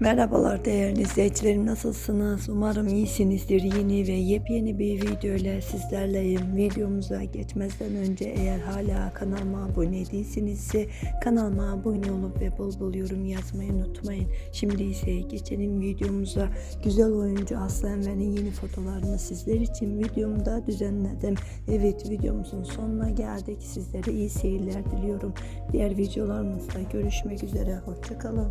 Merhabalar değerli izleyicilerim nasılsınız? Umarım iyisinizdir. Yeni ve yepyeni bir video ile sizlerleyim. Videomuza geçmezden önce eğer hala kanalıma abone değilsinizse kanalıma abone olup ve bol bol yorum yazmayı unutmayın. Şimdi ise geçelim videomuza. Güzel oyuncu Aslı Enver'in yeni fotolarını sizler için videomda düzenledim. Evet videomuzun sonuna geldik. Sizlere iyi seyirler diliyorum. Diğer videolarımızda görüşmek üzere. Hoşçakalın.